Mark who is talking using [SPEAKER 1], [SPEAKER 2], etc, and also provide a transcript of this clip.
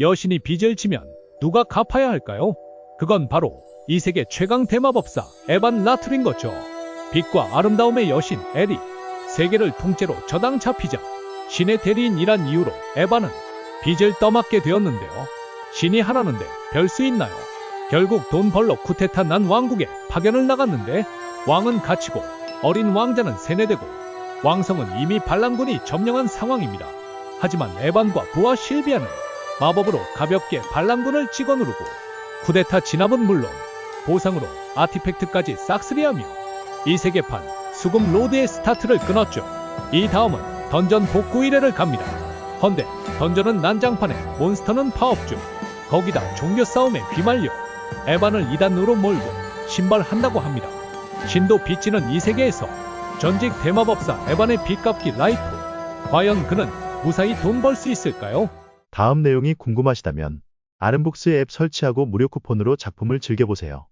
[SPEAKER 1] 여신이 빚을 지면 누가 갚아야 할까요? 그건 바로 이 세계 최강 대마법사 에반 라툴인 거죠. 빛과 아름다움의 여신 에리. 세계를 통째로 저당 잡히자 신의 대리인이란 이유로 에반은 빚을 떠맡게 되었는데요. 신이 하라는데 별 수 있나요? 결국 돈 벌러 쿠데타 난 왕국에 파견을 나갔는데 왕은 갇히고 어린 왕자는 세뇌되고 왕성은 이미 반란군이 점령한 상황입니다. 하지만 에반과 부하 실비아는 마법으로 가볍게 반란군을 찍어 누르고 쿠데타 진압은 물론 보상으로 아티팩트까지 싹쓸이하며 이 세계판 수금 로드의 스타트를 끊었죠. 이 다음은 던전 복구 1회를 갑니다. 헌데 던전은 난장판에 몬스터는 파업 중 거기다 종교 싸움에 휘말려 에반을 이단으로 몰고 신발한다고 합니다. 신도 빚지는 이 세계에서 전직 대마법사 에반의 빚갚기 라이프 과연 그는 무사히 돈 벌 수 있을까요?
[SPEAKER 2] 다음 내용이 궁금하시다면 아름북스 앱 설치하고 무료 쿠폰으로 작품을 즐겨보세요.